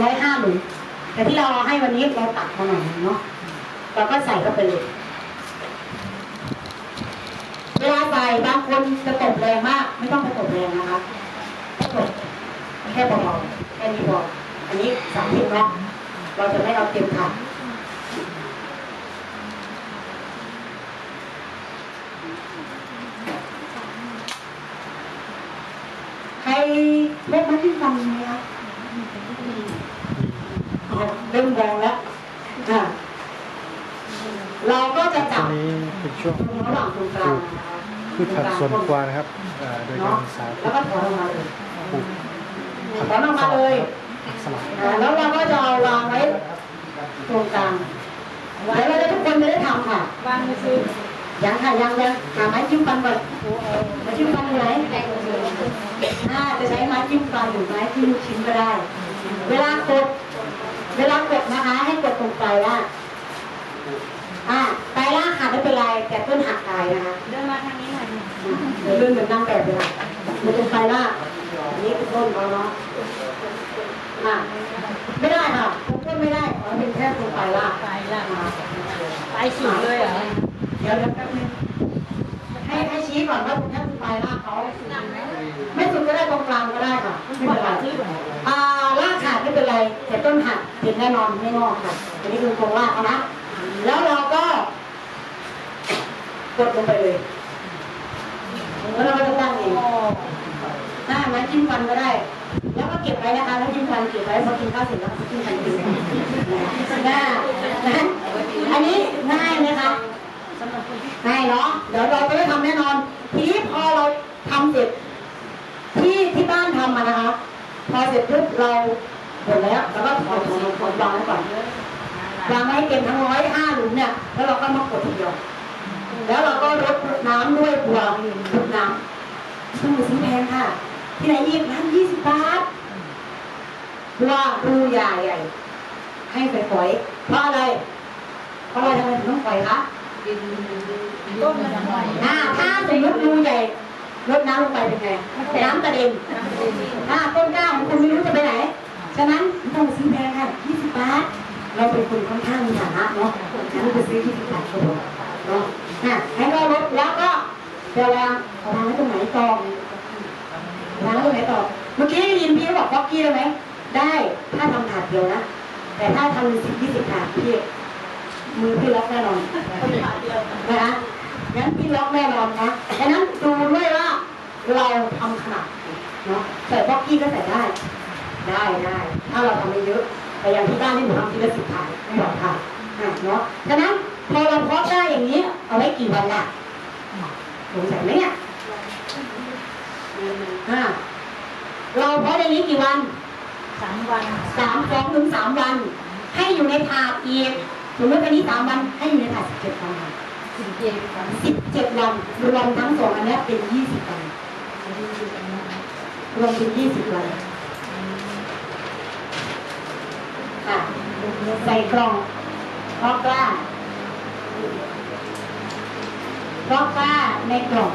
ร้อยห้าหลุมแต่ที่เราให้วันนี้เราตัดมาหน่อยเนาะเราก็ใส่เข้าไปเลยเวลาใส่บางคนจะตบแรงมาก ไม่ต้องไปตบแรงนะคะตบแค่เบาๆแค่นี้พออันนี้สามสิบเนาะเราจะไม่เอาเต็มถังใครพบมาที่ฟังไหมคะ เริ่มมองแล้วอะเราก็จะตจัอบนนี้เป็นช่วงระหว่างตรงกลางนะคะพืชผักสวนครัวนะครับอ่าโดยการสาธิแล้วตก็ถอนออกมาเลยปลูกถอนออกมาเลยสลัดอ่าแล้วเราก็จะเอาวางไว้ตรงกลางไว้เราจะทุกคนจะได้ทำค่ะวางมือซื้อยังค่ะยังยังหาไม้จิ้มฟันก่อนไม้จิ้มฟันอยู่ไหนอ่าจะใช้ไม้จิ้มฟันหรือไม้จิ้มลูกชิ้นก็ได้ เวลากด เวลากดนะคะ ให้กดตรงปลายล่างอ่าปลายล่างหักไม่เป็นไร แต่ต้นหักตายนะคะ เดินมาทางนี้หน่อยเดี๋ยวเดินเหมือนนางแบบเลยค่ะมันเป็นไฟล่างอันนี้คือต้นเขาเนาะอะไม่ได้ค่ะทุกต้นไม่ได้ขอเป็นแค่ตรงไฟล่างไปละอะไปสุดเลยเหรอเดี๋ยวเดี๋ยวแป๊บนึงให้ให้ชี้ก่อนว่าเป็นแค่ตรงไฟล่างเขาไม่สุด ก็ได้ตรงกลางก็ได้ค่ะไม่เป็นไรอ่าล่างขาดไม่เป็นไรแต่ต้นหักเห็นแน่นอนไม่งอกค่ะอันนี้คือโครงล่างเขานะแล้วเราก็กดลงไปเลยแล้วเราก็จะตั้งเองหน้าไม้จิ้มฟันก็ได้ แล้วก็เก็บไว้นะคะแล้วจิ้มฟันเก็บไว้พอกินข้าวเสร็จแล้วก็จิ้มฟันกินหน้านะอันนี้ง่ายไหมคะง่ายเนาะเดี๋ยวเราจะได้ทำแน่นอนทีนี้พอเราทำเสร็จที่ที่บ้า นทำมานะคะพอเสร็จปุ๊บเราหมดแล้วแล้วก็ถอดถอดถอดวางไว้ก่อนวางไว้ให้เต็มทั้งร้อยห้าหลุมเนี่ยแล้วเราก็มากดทีเดียวแล้วเราก็รดน้ำด้วยบัวรดน้ำต้องไปซื้อแพงค่ะ ที่ไหนอีกร้านยี่สิบบาทว่ารูใหญ่ใหญ่ให้ฝอยๆเพราะอะไรเพราะอะไรทำไมถึงต้องปล่อยคะต้นมันหน่อยอ่าถ้าสมมติรูใหญ่ ลดน้ำลงไปเป็นไง น้ำกระเด็นถ้าต้นกล้าของคุณไม่รู้จะไปไหน ฉะนั้นไม่ต้องไปซื้อแพงค่ะยี่สิบบาท เราเป็นคนค่อนข้างมีฐานะเนาะงั้นไปซื้อยี่สิบบาทก็พอเนาะอะให้เราลดแล้วก็เดี๋ยววางเอาวางไว้ตรงไหนกองล้างตรงไหนต่อ เมื่อกี้ได้ยินพี่เขาบอกฟอกกี้ได้ไหม ได้ ถ้าทำถาดเดียวนะ แต่ถ้าทำสิบยี่สิบถาดพี่มือพี่ล็อกแน่นอนนะคะ งั้นพี่ล็อกแน่นอนนะดังนั้นดูด้วยว่าเราทำขนาดไหนเนาะใส่ฟอกกี้ก็ใส่ได้ ได้ได้ถ้าเราทำไม่เยอะแต่อย่างที่บ้านที่หนูทำทีละสิบถาดไม่บอกค่ะอะเนาะฉะนั้นพอเราเพาะได้อย่างนี้ เอาไว้กี่วันล่ะสงสัยไหมเนี่ยอ่าเราเพาะในนี้กี่วันสามวันสามสองถึงสามวัน ให้อยู่ในถาดอีกสมมติวันนี้สามวันให้อยู่ในถาดสิบเจ็ดวัน สิบเจ็ดวันสิบเจ็ดวันรวมทั้งสองอันนี้เป็นยี่สิบวันรวมเป็นยี่สิบวันค่ะใส่กล่องพอกล้าพอกล้าในกล่อง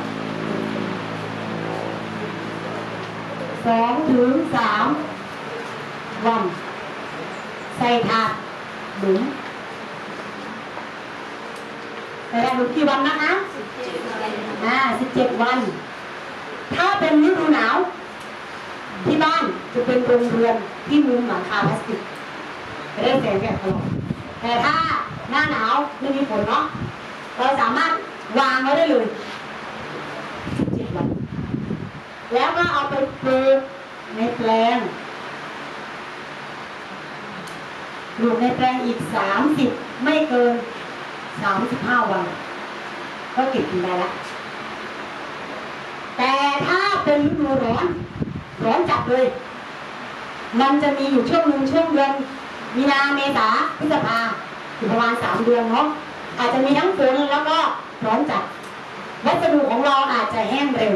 สองถึงสามวัน ใส่ถาดหลุม ใส่ถาดหลุมกี่วันนะคะอ่าสิบเจ็ดวัน ถ้าเป็นฤดูหนาว ที่บ้านจะเป็นโรงเรือนที่มุงหลังคาพลาสติกจะได้แสงแดดตลอดแต่ถ้าหน้าหนาวไม่มีฝนเนาะเราสามารถวางไว้ได้เลยสิบเจ็ดวัน แล้วก็เอาไปปลูกในแปลงปลูกในแปลงอีกสามสิบไม่เกิน สามสิบห้าวัน ก็เก็บกินได้ละแต่ถ้าเป็นฤดูร้อน ร้อนจัดเลย มันจะมีอยู่ช่วงหนึ่งช่วงเดือนมีนาเมษาพฤษภาอยู่ประมาณสามเดือนเนาะอาจจะมีทั้งฝนแล้วก็ร้อนจัดวัสดุของเราอาจจะแห้งเร็ว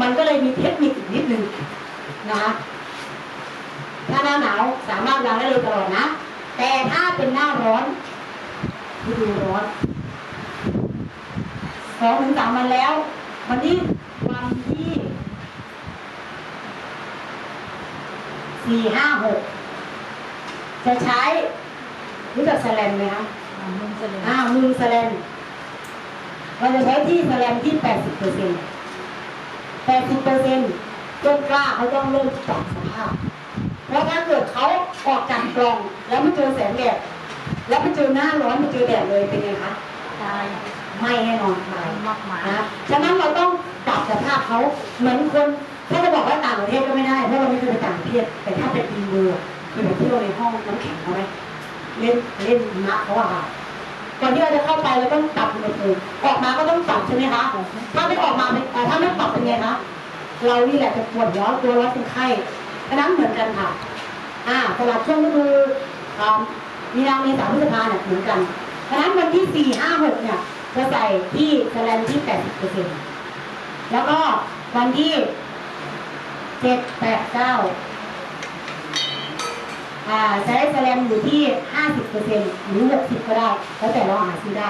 มันก็เลยมีเทคนิคอีกนิดนึงนะคะถ้าหน้าหนาวสามารถวางได้เลยตลอดนะ แต่ถ้าเป็นหน้าร้อน ฤดูร้อนสองถึงสามวันแล้ว วันนี้วันที่สี่ห้าหกจะใช้รู้จักแสแลนไหมคะอ่ามึงเสลยอ่ามือแสแลนเราจะใช้ที่แสแลนที่แปดสิบเปอร์เซ็นต์แปดสิบเปอร์เซ็นต์ต้นกล้าเขาต้องเริ่มปรับสภาพ เพราะถ้าเกิดเขาออกจากกล่องแล้วไม่เจอแสงแดด แล้วไปเจอหน้าร้อนไปเจอแดดเลยเป็นไงคะตายไม่แน่นอนค่ะมากมายนะฉะนั้นเราต้องปรับสภาพเขาเหมือนคนถ้าจะบอกว่าต่างประเทศก็ไม่ได้เพราะเราไม่เคยไปต่างประเทศแต่ถ้าเป็นอินเดียคือไปเที่ยวในห้องน้ำแข็งเขาไหมเล่นเล่นหิมะเขาอะค่ะก่อนที่เราจะเข้าไปเราต้องปรับอุณหภูมิออกมาก็ต้องปรับใช่ไหมคะถ้าไม่ออกมาเป็นเอ่อถ้าไม่ปรับเป็นไงคะเรานี่แหละจะปวดร้อนตัวร้อนเป็นไข้ฉะนั้นเหมือนกันค่ะอ่าสำหรับช่วงฤดูอ่า มีนาเมษาพฤษภาเนี่ยเหมือนกันฉะนั้นวันที่สี่ห้าหกเนี่ยจะใส่ที่แสแลนที่แปดสิบเปอร์เซ็นต์แล้วก็วันที่เจ็ดแปดเก้าอ่าใช้แสแลนอยู่ที่ห้าสิบเปอร์เซ็นต์หรือหกสิบก็ได้ แล้วแต่เราหาซื้อได้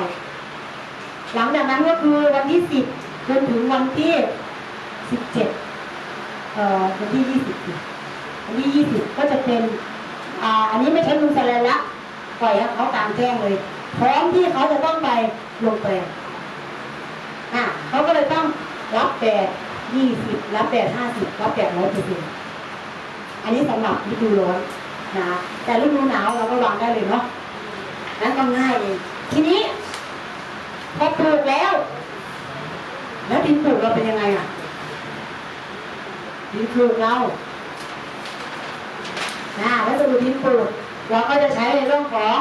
หลังจากนั้นก็คือวันที่สิบจนถึงวันที่สิบเจ็ดเอ่อวันที่ยี่สิบอันที่ยี่สิบก็จะเป็นอ่าอันนี้ไม่ใช่ลุงแสลนละ ปล่อยเขากางแจ้งเลย พร้อมที่เขาจะต้องไปลงแปลงอะเขาก็เลยต้องรับแปดยี่สิบรับแปดห้าสิบรับแปดร้อยเปอร์เซ็นต์อันนี้สำหรับฤดูร้อนนะแต่ฤดูหนาวเราก็วางได้เลยเนาะนั้นก็ง่ายเองทีนี้พอปลูกแล้ว แล้วดินปลูกเราเป็นยังไงอะดินปลูกเรานะวัสดุดินปลูก เราก็จะใช้ในเรื่องของ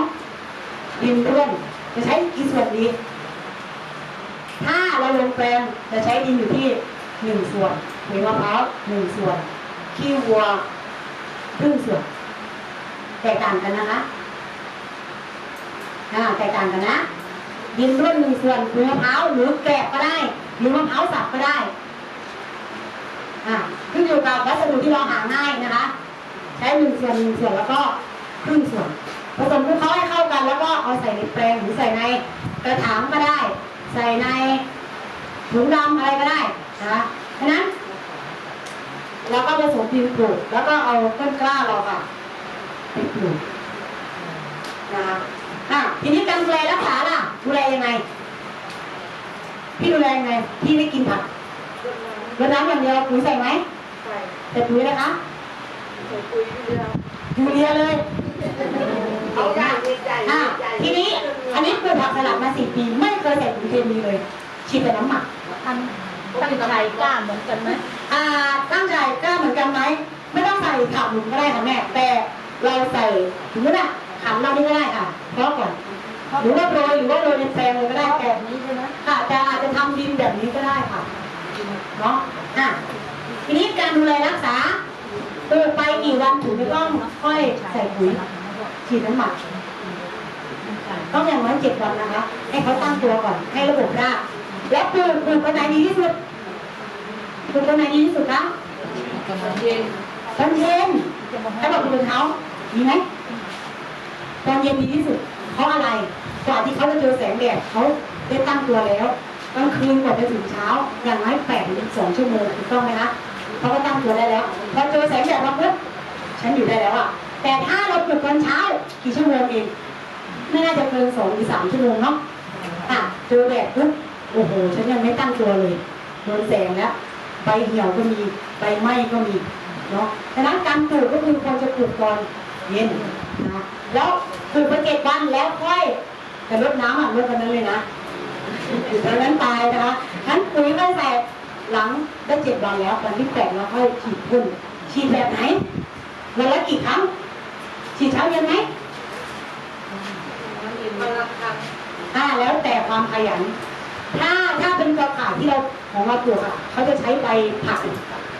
ดินร่วนจะใช้กี่ส่วนดีถ้าเราลงแปลงจะใช้ดินอยู่ที่หนึ่งส่วนปุ๋ยมะพร้าวหนึ่งส่วนขี้วัวครึ่งส่วนแตกต่างกันนะคะอ่าแตกต่างกันนะ ดินร่วนหนึ่งส่วนปุ๋ยมะพร้าวหรือแกะก็ได้หรือมะพร้าวสับก็ได้อ่าขึ้นอยู่กับวัสดุที่เราหาง่ายนะคะ ใช้หนึ่งส่วนหนึ่งส่วนแล้วก็ ครึ่งส่วนผสมคลุกเคล้าให้เข้ากันแล้วก็เอาใส่ในแปลงหรือใส่ในกระถางก็ได้ ใส่ในถุงดำอะไรก็ได้นะคะฉะนั้นเราก็ผสมดินปลูกแล้วก็เอาต้นกล้าเราค่ะไปปลูกนะคะอะทีนี้การดูแลรักษาล่ะดูแลยังไงพี่ดูแลยังไงพี่ไม่กินผักรดน้ำอย่างเดียวปุ๋ยใส่ไหมใส่ปุ๋ยนะคะยูเรีย เลย เอาได้ดีใจอะดีใจทีนี้ อันนี้ปลูกผักสลัดมาสี่ปีไม่เคยใส่ปุ๋ยเคมีเลยฉีดแต่น้ำหมักอันตั้งใจกล้าเหมือนกันไหมอ่าตั้งใจกล้าเหมือนกันไหมไม่ต้องใส่ถังหลุมก็ได้ค่ะแม่ แต่เราใส่ถึงน่ะขันเรานี่ก็ได้ค่ะเพราะก่อนหรือว่าโรยหรือว่าโรยในแปลงเลยก็ได้แบแต่บนี้ใช่ไหมค่ะแต่อาจจะทำดินแบบนี้ก็ได้ค่ะเนาะอะทีนี้การดูแลรักษา ปลูกไปกี่วันถึงจะต้องค่อยใส่ปุ๋ยฉีดน้ำหมักต้องอย่างน้อยเจ็ดวันนะคะ ให้เขาตั้งตัวก่อน ให้ระบบรากแล้วปลูกปลูกตัวไหนดีที่สุดปลูกตัวไหนดีที่สุดคะตอนเย็นตอนเย็นให้บอกปลูเช้าดีไหมตอนเย็นดีที่สุด เพราะอะไร กว่าที่เขาจะเจอแสงแดดเขาได้ตั้งตัวแล้วกลางคืนกว่าจะถึงเช้า อย่างน้อยแปดถึงสองชั่วโมงถูกต้องไหมคะ เขาก็ตั้งตัวได้แล้วพอเจอแสงแดดมาปุ๊บฉันอยู่ได้แล้วอะแต่ถ้าเราปลูกตอนเช้ากี่ชั่วโมงเองไม่น่าจะเกินสองหรือสามชั่วโมงเนาะอะเจอแดดปุ๊บโอ้โหฉันยังไม่ตั้งตัวเลยโดนแสงแล้วใบเหี่ยวก็มีใบไหม้ก็มีเนาะดังนั้นการปลูกก็คือควรจะปลูกก่อนเย็นนะแล้วปลูกไปเจ็ดวันแล้วค่อยแต่รดน้ำอะรดวันนั้นเลยนะอยู่ตอนนั้นตายนะคะงั้นปุ๋ยก็ใส่ หลังได้เจ็ดวันแล้ววันที่แปดเราค่อยฉีดพ่นฉีดแบบไหนวันละกี่ครั้งฉีดเช้าเย็นไหมมาละครั้งอ่าแล้วแต่ความขยัน ถ้าถ้าเป็นกระถางที่เราของเราปลูกอะเขาจะใช้ใบผัก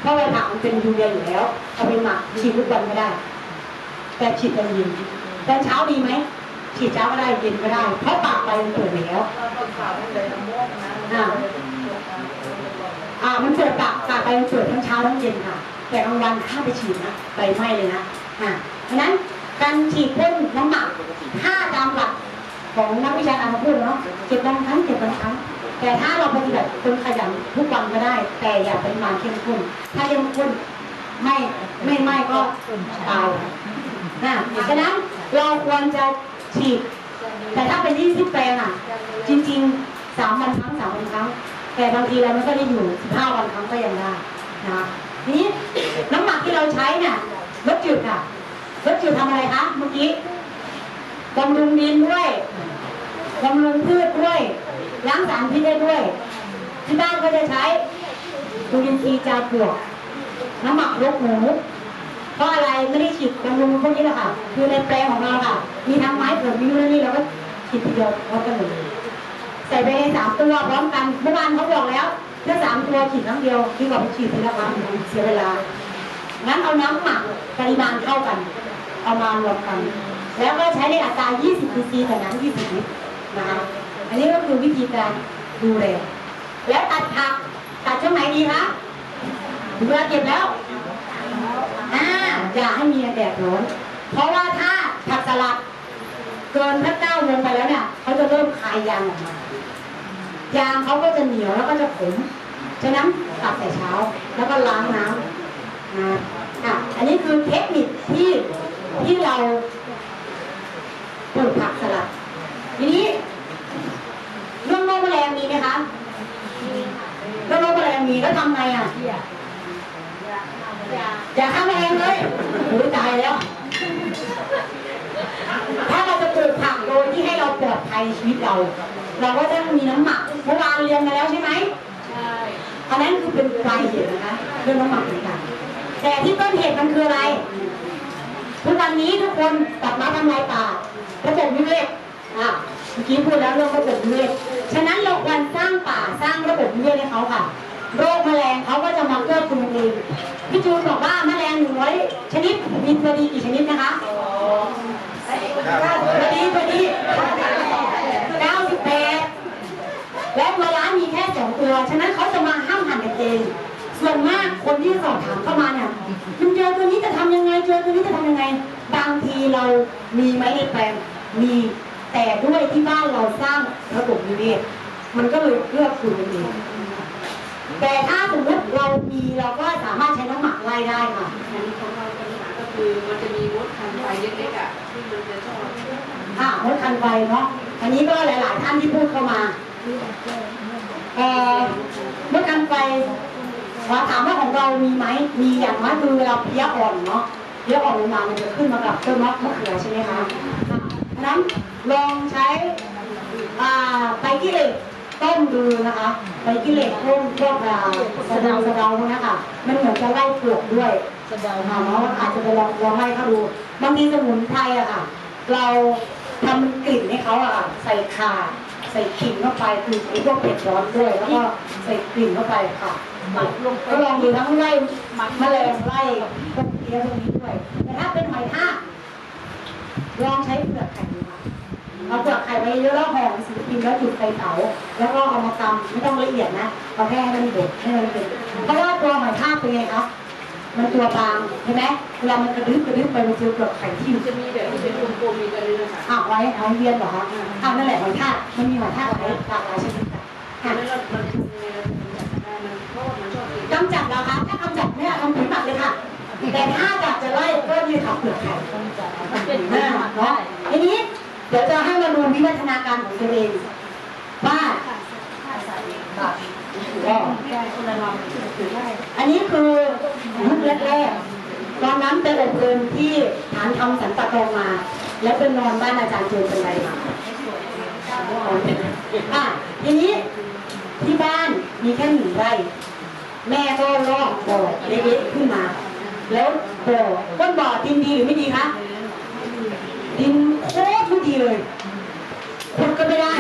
เพราะใบผักมันเป็นยูเรียอยู่แล้วเอาไปหมักฉีดทุกวันก็ได้ แต่ฉีดตอนเย็นตอนเช้าดีไหมฉีดเช้าก็ได้เย็นก็ได้ เพราะปากใบมันเปิดแล้วเราต้องข่าวมันเลยน้ำม่วงนะอ่า มันเปิดปากปากใบมันเปิดทั้งเช้าทั้งเย็นค่ะ แต่กลางวันห้าไปฉีดนะใบไหม้เลยนะอ่าเพราะนั้นการฉีดพ่นน้ำหมักถ้าตามหลักของนักวิชาการมาพูดเนาะเจ็ดวันครั้งเจ็ดวันครั้งแต่ถ้าเราปฏิบัติคนขยันทุกวันก็ได้ แต่อย่าเปริมาเข้มข้นถ้าเข้มข้นไม่ไม่ไม่ก็ตายนะฉะนั้นเราควรจะฉีด แต่ถ้าเป็น20แปลงอะ จริงๆสามวันครั้งสามวันครั้ง แต่บางทีเราไม่ค่อยได้อยู่15วันครั้งก็ยังได้นะทีนี้น้ำหมักที่เราใช้เนี่ยลดจืดค่ะลดจืดทำอะไรคะเมื่อกี้บำรุงดินด้วยบำรุงพืชด้วยล้างสารพิษได้ด้วย ที่บ้านก็จะใช้ดูดินทีจาปลวกน้ำหมักลกหมูเพราะอะไรไม่ได้ฉีดบำรุงพวกนี้แหละค่ะ คือในแปลงของเราค่ะ มีทั้งไม้ผลมีนู่นนี่เราก็ฉีดทีเดียวพร้อมกันเลย ใส่ไปในสามตัวพร้อมกันเมื่อวานเขาบอกแล้วถ้าสามตัวฉีดครั้งเดียวดีกว่าไปฉีดทีละครั้งเสียเวลา งั้นเอาน้ำหมักปริมาณเท่ากัน เอามารวมกัน แล้วก็ใช้ในอัตรา 20 cc ต่อน้ำ20ลิตรนะคะอันนี้ก็คือวิธีการดูแลแล้วตัดผักตัดช่วงไหนดีคะเวลาเก็บแล้วอ่าอย่าให้มีแดดร้อนเพราะว่าถ้าผักสลัดเกินถ้าเก้าโมงไปแล้วเนี่ยเขาจะเริ่มคายยางออกมา ยางเขาก็จะเหนียวแล้วก็จะขมฉะนั้นตัดแต่เช้าแล้วก็ล้างน้ำนะอะอันนี้คือเทคนิคที่ที่เราปลูกผักสลัด ทีนี้เรื่องโรคแมลงมีไหมคะเรื่องโรคแมลงมีแล้วทำไงอะอย่าฆ่าแมลงเลยโอ้ยตายแล้ว ถ้าเรา ดภัยชีวิตเรา เราก็ต้องมีน้ำหมักเมื่อวานเรียนมาแล้วใช่ไหมใช่อันนั้นคือเป็นปลายเหตุนะคะเรื่องน้ำหมักต่างๆแต่ที่ต้นเหตุมันคืออะไรทุกวันนี้ทุกคนกลับมาทำลายป่าระบบนิเวศอะเมื่อกี้พูดแล้วเรื่องระบบนิเวศฉะนั้นเราควรสร้างป่าสร้างระบบนิเวศให้เขาค่ะ โรคแมลงเขาก็จะมาเกื้อกูลเองพี่จูนบอกว่าแมลงหนึ่งร้อยชนิดมีตัวดีกี่ชนิดนะคะตัวดีตัวดีเก้าสิบแปด และตัวร้ายมีแค่สองตัว ฉะนั้นเขาจะมาห้ามหันกันเอง ส่วนมากคนที่สอบถามเข้ามาเนี่ยมันเจอตัวนี้จะทำยังไง เจอตัวนี้จะทำยังไง บางทีเรามีไหมในแปลง มีแต่ด้วยที่บ้านเราสร้างระบบนิเวศมันก็เลยเลือกคุณกันเองแต่ถ้าสมมติเรามีเราก็สามารถใช้น้ำหมักไล่ได้ค่ะอันนี้ของเราปัญหาก็คือมันจะมีมดคันไฟเล็กๆอะที่มันจะชอบอะมดคันไฟเนาะอันนี้ก็หลาย ๆ ท่านที่พูดเข้ามา เอ่อมดคันไฟว่าถามว่าของเรามีไหมมีอย่างน้อยคือเวลาเพี้ยอ่อนเนาะเพี้ยอ่อนลงมามันจะขึ้นมากับต้นมะมะเขือใช่ไหมคะอะฉะนั้นลองใช้อ่าใบกิเล็กต้มดูนะคะใบกิเล็กต้มพวกอ่าสะเดาสะเดาพวกนะคะมันเหมือนจะไล่ปลวกด้วยสะเดาถามว่าอาจจะไปลองลองให้เขาดูบางทีสมุนไพรอะค่ะ เราทำกลิ่นให้เขาอะค่ะใส่ข่า ใส่ขิงเข้าไปคือไอ้พวกเผ็ดร้อนด้วย แล้วก็ใส่กลิ่นเข้าไปค่ะหมักลงไปก็ลองดูทั้งไล่แมลงไล่พวกเพี้ยพวกนี้ด้วยแต่ถ้าเป็นหอยทากลองใช้เปลือกไข่ดูค่ะเอาเปลือกไข่ไว้เยอะแล้วห่อสีพิมพ์แล้วจุดไฟเผาแล้วก็เอามาตำไม่ต้องละเอียดนะเอาแค่ให้มันเด็ดให้มันเป็นเพราะว่าตัวหอยทากเป็นไงคะ มันตัวบางใช่ไหมเวลามันกระดึ๊บกระดึ๊บไปมันเจอเปลือกไข่ที่อยู่มันจะมีแบบที่เป็นกลมๆมีกระเรือนค่ะอะไว้หอยเวียนเหรอคะอะนั่นแหละหอยทากมันมีหอยทากหลายหลากหลายชนิดค่ะอันนั้นเรามันทำยังไงเราถึงจะได้มันเพราะว่ามันชอบกินกำจัดเหรอคะถ้ากำจัดเนี่ยทำปุ๋ยหมักเลยค่ะ แต่ถ้าอยากจะไล่ก็ยืดขับเปลือกไข่มันเป็นอ่าหมักเนาะได้ทีนี้เดี๋ยวจะให้มาดูวิวัฒนาการของตัวเองว่า ก็คนละลองถือได้อันนี้คือยุคแรกๆตอนนั้นเป็นอบรมที่ฐานทำสันปะตองมา แล้วเป็นนอนบ้านอาจารย์โจนเป็นไรมาอะทีนี้ที่บ้านมีแค่หนึ่งไร่แม่ก็ลอกบ่อเล็กๆขึ้นมา แล้วบ่อก้นบ่อดินดีหรือไม่ดีคะดินโคตรไม่ดีเลยขุดก็ไม่ได้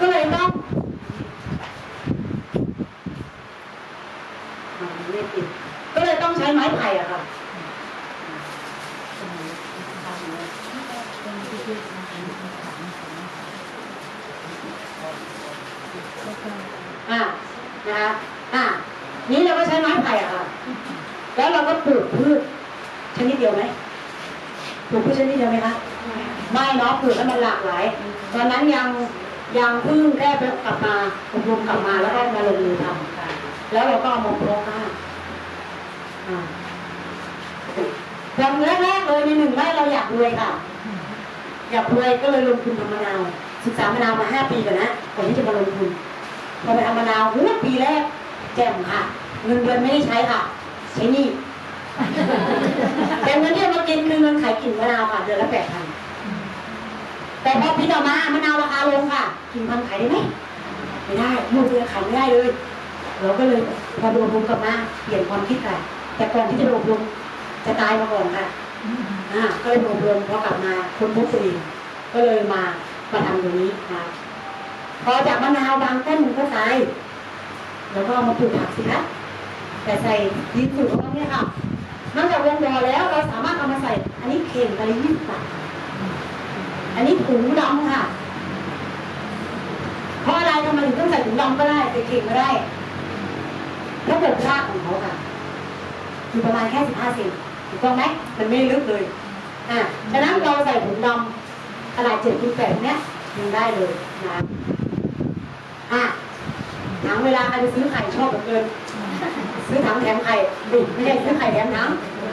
ก็เลยต้องอ่าไม่ติดก็เลยต้องใช้ไม้ไผ่อะค่ะอ่านะคะอ่านี้เราก็ใช้ไม้ไผ่อะค่ะ แล้วเราก็ปลูกพืชชนิดเดียวไหมปลูกพืชชนิดเดียวไหมคะไม่เนาะปลูกให้มันหลากหลาย ตอนนั้นยังยังเพิ่งแค่ไปกลับมาอบรมกลับมาแล้วก็มาลงมือทำแล้วเราก็เอามาเพาะ อ่าอย่างแรกๆเลยในหนึ่งไร่เราอยากรวยค่ะ อยากรวยก็เลยลงทุนทำมะนาวศึกษามะนาวมาห้าปีก่อนนะก่อนที่จะมาลงทุนพอไปทำมะนาวหูปีแรกแจ่มค่ะเงินเดือนไม่ได้ใช้ค่ะ ใช้หนี่แต่เงินที่เอามากินคือเงินขายกิ่งมะนาวค่ะเดือนละแปดพันแต่พอพี่ต่อมามะนาวราคาลงค่ะกิ่งพันขายได้ไหมไม่ได้ลูกเรือขายไม่ได้เลย เราก็เลยพอโดนรุมกลับมาเปลี่ยนความคิดค่ะ แต่ก่อนที่จะโดนรุมจะตายมาก่อนค่ะอ่าก็เลยโดนรุมพอกลับมาคนพบตัวเองก็เลยมามาทำตรงนี้นะพอจากมะนาวบางต้นมันก็ตายแล้วก็เอามาปลูกผักสิคะแต่ใส่ดินสูตรของเราเนี่ยค่ะนอกจากวงดอแล้วเราสามารถเอามาใส่ อันนี้เข่งอะไรยี่สิบบาทอันนี้ถุงดำค่ะเพราะอะไรทำไมถึงต้องใส่ถุงดำก็ได้ใส่เข่งก็ได้ระบบรากของเขาค่ะ อยู่ประมาณแค่สิบห้าเซนถูกต้องไหมมันไม่ลึกเลยอะฉะนั้นเราใส่ถุงดำขนาดเจ็ดคูณแปดเนี้ยยังได้เลยนะอะถังเวลาใครไปซื้อไข่ชอบแบบเกินซื้อถังแถมไข่ดิไม่ใช่ซื้อไข่แถมถัง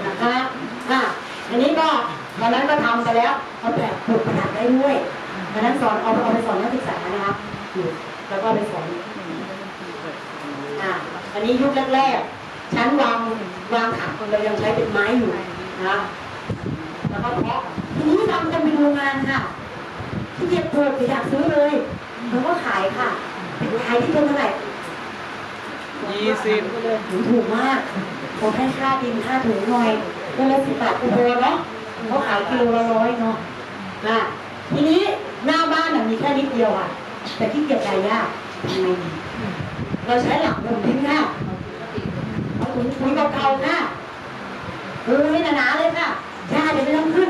นะคะอะอันนี้ก็ตอนนั้นก็ทำไปแล้วเอาแบบปลูกประดับได้ด้วยตอนนั้นสอนเอาเอาไปสอนนักศึกษานะครับอยู่แล้วก็ไปสอนอะอันนี้ยุคแรกๆ ชั้นวางวางถังเรายังใช้เป็นไม้อยู่นะแล้วก็เพาะทีนี้ทำกันเป็นโรงงานค่ะที่เกียจปลูกไม่อยากซื้อเลยเราก็ขายค่ะขายที่ต้นเท่าไหร่ยี่สิบถูถูกมากผมให้ค่าดินค่าถุงหน่อยก็ละสิบบาทอุโบเนาะเขาขายกิโลละร้อยเนาะอะทีนี้หน้าบ้านน่ะมีแค่นิดเดียวอะ แต่ที่เกียจใจยากทำไงดีเราใช้หลักผมทิ้งค่ะ เอาถุงปุ๋ยเก่าๆค่ะปูให้หนาๆเลยค่ะหญ้าจะไม่ต้องขึ้น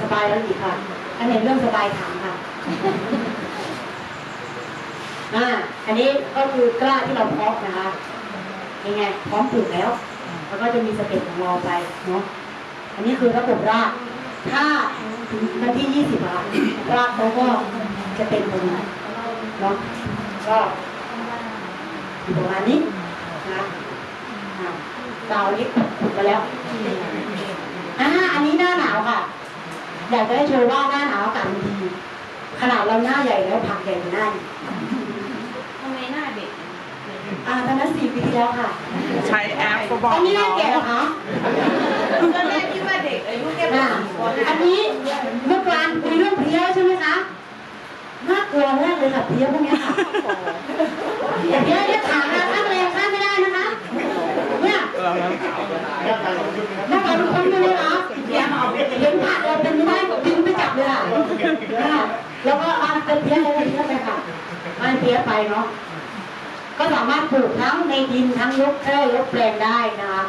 สบายแล้วอีค่ะ อันไหนเรื่องสบายถามค่ะอ่าอันนี้ก็คือกล้าที่เราเพาะนะคะยังไงพร้อมปลูกแล้ว แล้วก็จะมีสเต็ปของเราไปเนาะอันนี้คือระบบรากถ้าถึงนาทียี่สิบอะรากเขาก็จะเต็มตรงนี้เนาะก็อยู่ประมาณนี้นะ เราอันนี้ขุดมาแล้วอ่าอันนี้หน้าหนาวค่ะ อยากจะให้โชว์ว่าหน้าหนาวอากาศมันดี ขนาดเราหน้าใหญ่แล้วผักใหญ่กว่าหน้าอีกทำไมหน้าเด็ก อ่าตอนนั้นสี่ปีที่แล้วค่ะ ใช้แอปก็บอกอันนี้หน้าแก่เหรอคะตอนแรกคิดว่าเด็กอายุแค่อ่าสี่ขวบอันนี้เมื่อวานคุยเรื่องเพลี้ยใช่ไหมคะน่ากลัวมากเลยค่ะเพลี้ยพวกเนี้ยค่ะเพลี้ยเนี่ยขาข้างแรงข้ามไม่ได้นะคะ เนี่ยหน้าตาเป็นคนเลยนะคะเห็นผักเราเป็นไม่ได้บินไปจับเลยค่ะแล้วก็อาเป็นเพี้ยอะไรเพลี้ยไปค่ะไม่เพี้ยไปเนาะก็สามารถปลูกทั้งในดินทั้งยกแค่ยกแปลงได้นะคะ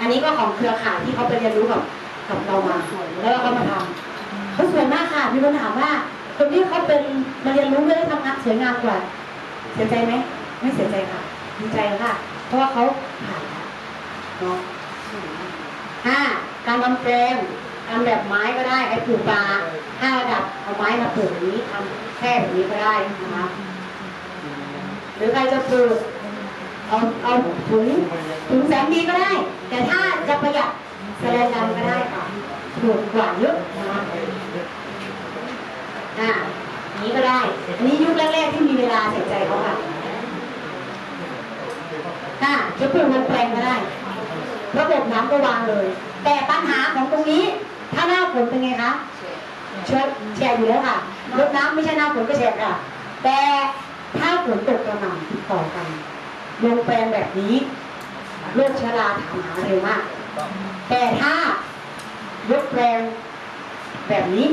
อันนี้ก็ของเครือข่ายที่เขาไปเรียนรู้กับกับเรามาแล้วเราก็มาทำเขาสวยมากค่ะมีคนถามว่าคนที่เขาเป็นมาเรียนรู้ไม่ได้ทำงานสวยงามกว่าเสียใจไหมไม่เสียใจค่ะดีใจค่ะ เพราะว่าเขาผ่านค่ะเนาะห้าการทำแปลงทำแบบไม้ก็ได้ไอ้ปลูกปลาห้าระดับเอาไม้มาปลูกนี้ทำแค่แบบนี้ก็ได้นะคะหรือใครจะปลูกเอาเอาถุงถุงแสนดีก็ได้ แต่ถ้าจะประหยัดแสลนดำก็ได้ค่ะถูกกว่าเยอะนะคะอ่านนี้ก็ได้อันนี้ยุคแรกๆที่มีเวลาใส่ใจเขาค่ะ อ่าจะปลูกบนแปลงก็ได้ ระบบน้ำก็วางเลย แต่ปัญหาของตรงนี้ ถ้าหน้าฝนเป็นไงคะเชิญแฉะอยู่แล้วค่ะรดน้ำไม่ใช่หน้าฝนก็แฉะค่ะ แต่ถ้าฝนตกกระหน่ำติดต่อกัน ลงแปลงแบบนี้โรคชราถามหาเร็วมาก แต่ถ้ายกแปลงแบบนี้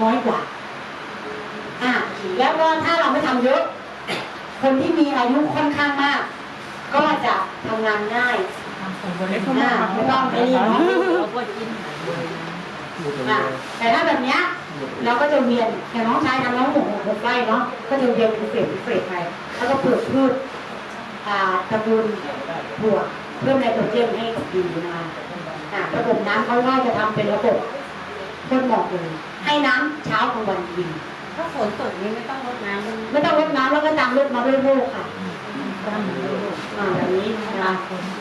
น้อยกว่าอะแล้วก็ถ้าเราไม่ทำเยอะ คนที่มีอายุค่อนข้างมาก ก็จะทำงานง่ายอะไม่ต้องไปรีบเนาะเราก็กินอะแต่ถ้าแบบเนี้ยเราก็จะเวียนอย่างน้องชายทำน้องหกหกหกไร่เนาะก็จะเวียนเป็นเฟสเป็นเฟสไปแล้วก็ปลูกพืชอ่าตระกูลถั่วเพิ่มไนโตรเจนให้กับดินนะคะอะระบบน้ำเขาว่าจะทำเป็นระบบพ่นหมอกเลยให้น้ำเช้ากลางวันเย็น ถ้าฝนตกนี่ไม่ต้องรดน้ำไม่ต้องรดน้ำแล้วก็ตามรดมาด้วยโรคค่ะก็ทำเหมือนลูกอ่าแบบนี้นะคะ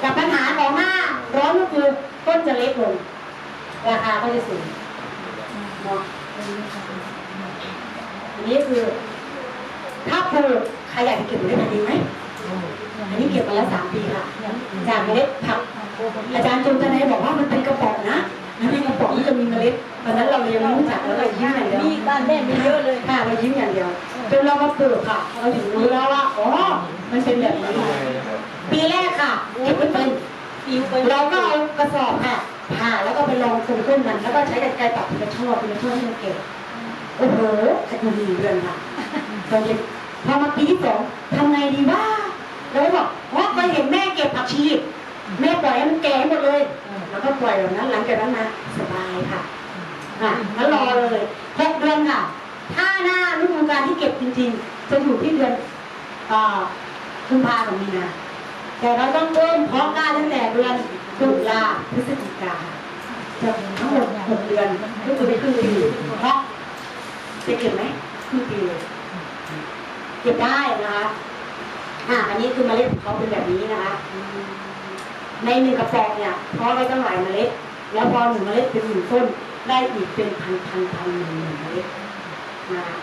กับปัญหาของหน้าร้อนก็คือต้นจะเล็กลงราคาก็จะสูงเนาะอันนี้คือ ถ้าปลูกใครอยากจะเก็บเมล็ดพันธุ์ดีไหมอันนี้เก็บมาแล้วสามปีค่ะ จากเมล็ดผักอาจารย์จุนตะเนบอกว่ามันเป็นกระป๋องนะ แล้วในกระป๋องมันจะมีเมล็ดตอนนั้นเรายังไม่รู้จักแล้วเรายิ้มอย่างเดียวมีบ้านแม่มีเยอะเลยค่ะเรายิ้มอย่างเดียวจนเรามาปลูกค่ะเราถึงรู้แล้วว่าอ๋อมันเป็นแบบนี้ปีแรกค่ะเก็บไม่เป็นปิวไปเราก็เอากระสอบค่ะผ่าแล้วก็ไปลองตรงต้นมันแล้วก็ใช้กรรไกรตัดเป็นช่อเป็นช่อให้มันเก็บโอ้โหจะดูดีเดือนค่ะตอนเย็นพอมาปีที่สองทำไงดีวะเราก็บอกว่าเคยเห็นแม่เก็บผักชีแม่ปล่อยให้มันแก่หมดเลย แล้วก็ปล่อยแบบนั้นหลังจากนั้นมาสบายค่ะอะแล้วรอเลยหกเดือนค่ะ ถ้าหน้าฤดูกาลที่เก็บจริง ๆ จะอยู่ที่เดือนอ่ากุมภาพันธ์กับมีนาแต่เราต้องเริ่มเพาะกล้าตั้งแต่เดือนตุลาพฤศจิกาจะทั้งหมดหกเดือนก็คือไปครึ่งปีเพราะจะเก็บไหมครึ่งปีเลยเก็บได้นะคะอ่าอันนี้คือเมล็ดของเขาเป็นแบบนี้นะคะ ในหนึ่งกระป๋องเนี่ยเพราะไว้ตั้งหลายเมล็ด แล้วพอหนึ่งเมล็ดเป็นหนึ่งต้นได้อีกเป็นพันพันพันหนึ่งหนึ่งเมล็ดนะคะ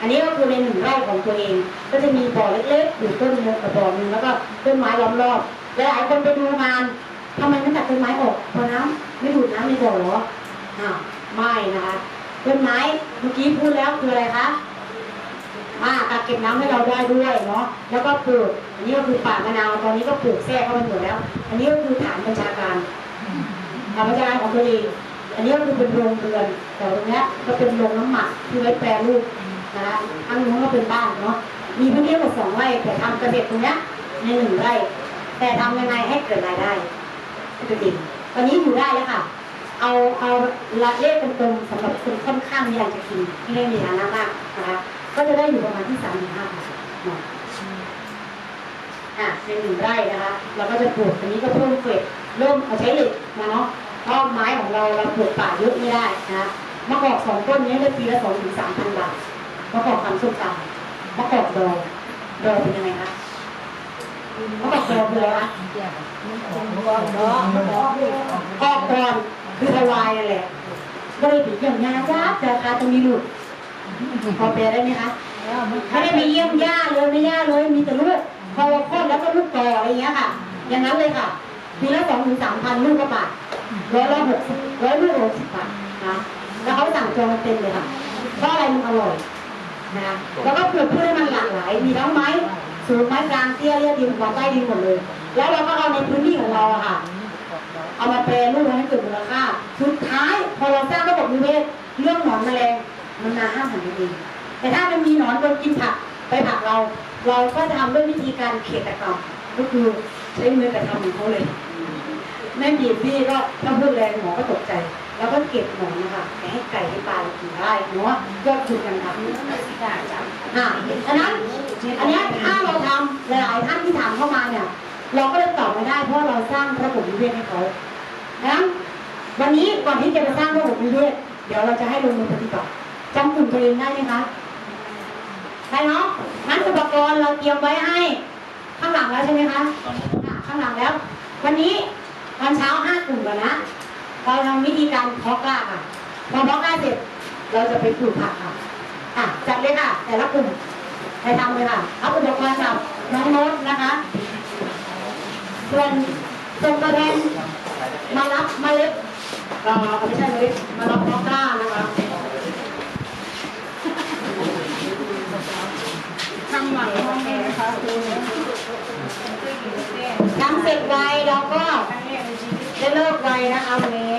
อันนี้ก็คือในหนึ่งไร่ของตัวเอง ก็จะมีบ่อเล็กๆอยู่ต้นหนึงกับบ่อหนึ่งแล้วก็ต้นไม้ล้อมรอบหลายคนไปดูงานทำไมไม่ตัดต้นไม้ออกเพราะน้ำไม่ดูดน้ำในบ่อเหรออ้าวไม่นะคะต้นไม้เมื่อกี้พูดแล้วคืออะไรคะ อ่ากักเก็บน้ำให้เราได้ด้วยเนาะแล้วก็ปลูกอันนี้ก็คือป่ามะนาวตอนนี้ก็ปลูกแทรกเข้าไปหมดแล้ว อันนี้ก็คือฐานบัญชาการฐานบัญชาการของตัวเองอันนี้ก็คือเป็นโรงเรือนแต่ตรงนี้ก็เป็นโรงน้ำหมักที่ไว้แปรรูปนะคะอันนู้นก็เป็นบ้านเนาะมีพื้นที่หมดสองไร่แต่ทำเกษตรตรงนี้ในหนึ่งไร่ แต่ทำยังไงให้เกิดรายได้ให้ตัวเองตอนนี้อยู่ได้แล้วค่ะเอาเอาละเลขตรงๆสำหรับคนค่อนข้างอยากจะกินที่ไม่มีฐานะมากนะคะ ก็จะได้อยู่ประมาณที่สามถึงห้าบาทเนาะอะเป็นหนึ่งไร่นะคะ เราก็จะปลูกอันนี้ก็เพิ่มเฟสเริ่มเอาใช้เหล็กมาเนาะเพราะไม้ของเราเราปลูกป่าเยอะไม่ได้นะมะกอกสองต้นนี้ได้ปีละสองถึงสามพันบาทมะกอกพันธุ์ส้มตำมะกอกดองดองเป็นยังไงคะมะกอกดองคืออะไรคะออกก่อนคือทวายนั่นแหละบริบีอย่างยาญาติราคาตรงนี้หลุด พอแปลได้ไหมคะไม่ได้ไปเยี่ยมย่าเลยไม่ย่าเลยมีแต่ลูกพอคลอดแล้วก็ลูกต่ออะไรอย่างเงี้ยค่ะ อย่างนั้นเลยค่ะปีละสองถึงสามพันลูกก็บาทร้อยละหกสิบร้อยลูกหกสิบบาทนะแล้วเขาสั่งจองเต็มเลยค่ะเพราะอะไรมันอร่อยนะแล้วก็ปลูกพืชให้มันหลากหลาย มีทั้งไม้สูงไม้กลางเตี้ยเรียบดินกว่าใต้ดินหมดเลย แล้วเราก็เอาในพื้นที่ของเราอะค่ะ เอามาแปรรูปให้เกิดมูลค่า สุดท้ายพอเราสร้างระบบนิเวศเรื่องหนอนแมลง มันมาห้ามหันเองแต่ถ้ามันมีหนอนโดนกินผักไปผักเรา เราก็จะทำด้วยวิธีการเขตกรรมก็คือใช้มือกระทำของเขาเลยแม่บีบพี่ก็ถ้าพูดแรงหมอก็ตกใจ แล้วก็เก็บหนอนนะคะไปให้ไก่ให้ปลากินได้เนาะก็คือกันทำอ่าอันนั้นอันนี้ถ้าเราทำหลายๆท่านที่ถามเข้ามาเนี่ย เราก็เลยตอบไม่ได้เพราะเราสร้างระบบนิเวศให้เขาดังนั้นวันนี้ก่อนที่จะไปสร้างระบบนิเวศเดี๋ยวเราจะให้ลงมือปฏิบัติ จำกลุ่มตัวเองได้ไหมคะได้เนาะงั้นอุปกรณ์เราเตรียมไว้ให้ ข้างหลังแล้วใช่ไหมคะอะข้างหลังแล้ว วันนี้ตอนเช้าห้ากลุ่มก่อนนะเราทำวิธีการเพาะกล้าค่ะ พอเพาะกล้าเสร็จเราจะไปปลูกผักค่ะอะจัดเลยค่ะ แต่ละกลุ่มไปทำเลยค่ะเอาอุปกรณ์กับน้องโน้ตนะคะส่วนส่งตัวแทนมารับเมล็ดเอ่อไม่ใช่เมล็ดมารับเพาะกล้านะคะ ข้างหลังห้องนี้นะคะคุณทำเสร็จไวเราก็จะเลิกไวนะคะวันนี้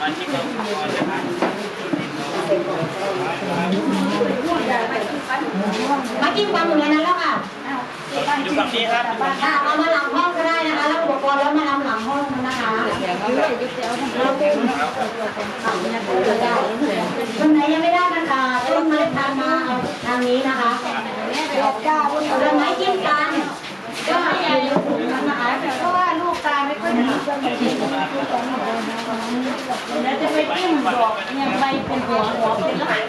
มาจิ้มความอยู่ในนั้นแล้วค่ะอยู่ฝั่งนี้ครับค่ะเอามาหลังห้องก็ได้นะคะแล้วอุปกรณ์แล้วมาทำหลังห้องนะคะ คนไหนยังไม่ได้นะคะต้นไม้พันมาเอาทางนี้นะคะเราไม้จิ้มกันก็อยู่ในถุงนั้นนะคะเพราะว่าลูกตาไม่ค่อยดีแล้วจะไปจิ้มดอกเนี่ยใบเป็นหัวหัวเป็นหลัก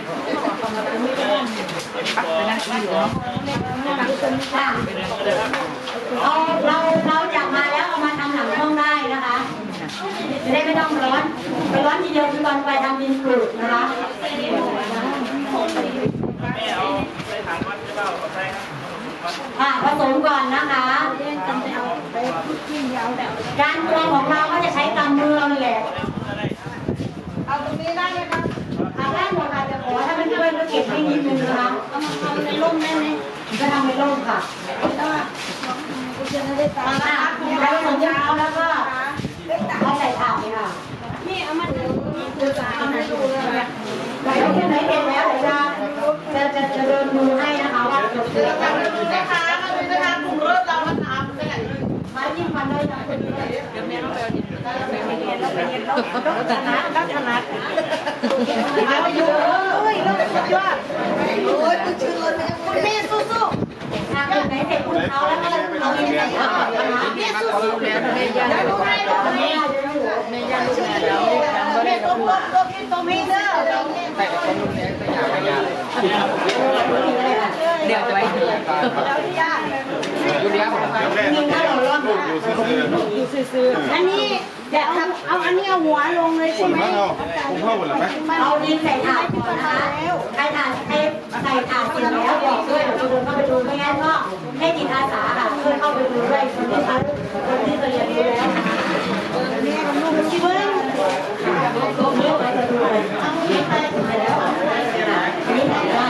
ค่ะเอาเราเราจับมาแล้วเอามาทำหลังห้องได้นะคะ อนไปทำดินปลูกนะคะแม่เอาไปถังวัดจะเปล่าเอาใส่ครับอะผสมก่อนนะคะการตวงของเราก็จะใช้กำมือเรานี่แหละเอาตรงนี้ได้ไหมคะทำได้หมดค่ะจะขอถ้ามันช่วยก็เก็บให้นิดนึงนะคะเอามาทำในร่มได้ไหมจะทำในร่มค่ะกูจะได้ตาอะใช้ผสมเขาแล้วก็เอาใส่ถาดนี่ค่ะ นี่เอามาดูคือจะเอา ให้ดูเลยใส่แล้วที่ไหนเสร็จแล้วเดี๋ยวจะจะจะจะเดินดูให้นะคะว่าจบเสร็จแล้วดูนะคะมาดูนะคะกลุ่มรถเรามันทำไปไหนเลยไม้จิ้มฟันได้นะคุณเลยเดี๋ยวแม่ต้องไปเอาดินไปเรียนแล้วไปเรียนแล้วต้องถนัดต้องถนัดเอาอยู่เอ้ยเราสุดยอดโอ้ยคุณชื่อเลยคุณพี่สู้ อะคุณไหนเสร็จคุณเอาแล้วก็เอาไปใส่าดนะคะๆพี่สู้ๆแม่แม่ยันดูให้ดูให้แม่จะดูแม่ยันดูแม่แล้วแม่ต้องต้องต้องพี่ต้องพี่เด้อเดี๋ยวจะไปดูเราที่ยา กยิงถ้าเราล่อนอันนี้เดี๋ยวเอาเอาอันนี้เอาหัวลงเลยใช่ไหมบ้าเราผมเข้าหมดแล้วไหมเอาดินใส่ถาดก่อนนะคะใครถาดใครใส่ถาดเสร็จแล้วบอกด้วยเดี๋ยวจะเดินเข้าไปดูไม่งั้นก็ให้จิตอาสาค่ะช่วยเข้าไปดูด้วยคนที่เขาคนที่เรียนรู้แล้วนี่ลูกที่เบิ้งลูกเลี้ยงไปจะดูเลยเอาเลี้ยงไปแล้วอันนี้แต่ว่า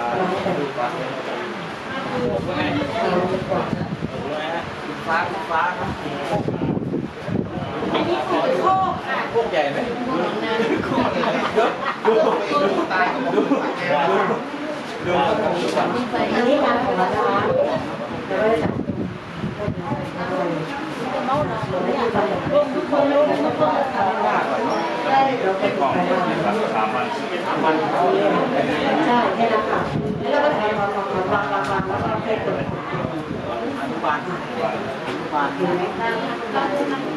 ยวเราน้ำมันก็ขึ้นมาเองค่เอาลงเอาลงกับพื้นเลยนะเอาเปิดขาไม่ได้เราเปิดขาถ้าเราล่อนเราจะไม่มีทีล็อกล็อกแล้วเราฟ้าฟ้าคนนี้คือโคกค่ะพวกใหญ่ไดูดูตายดูดูดูอันนี้การของเรานะคะเดี๋ยวเราจะใช่แค่นั้นค่ะ แล้วเราก็ถ่ายวางวางวางวางวางแล้วก็ให้กดอนุบาลอนุบาลเห็นไหม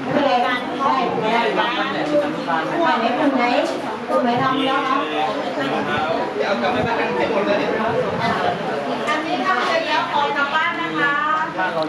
ไม่เป็นไรกันใช่ไม่ได้บ้านเนี่ยอนุบาลไหนกลุ่มไหนกลุ่มไหนทำแล้วคะเอากลับไปบ้านกันให้หมดเลยอันนี้ทำเสร็จแล้วขอกลับบ้านนะคะบ้านเรา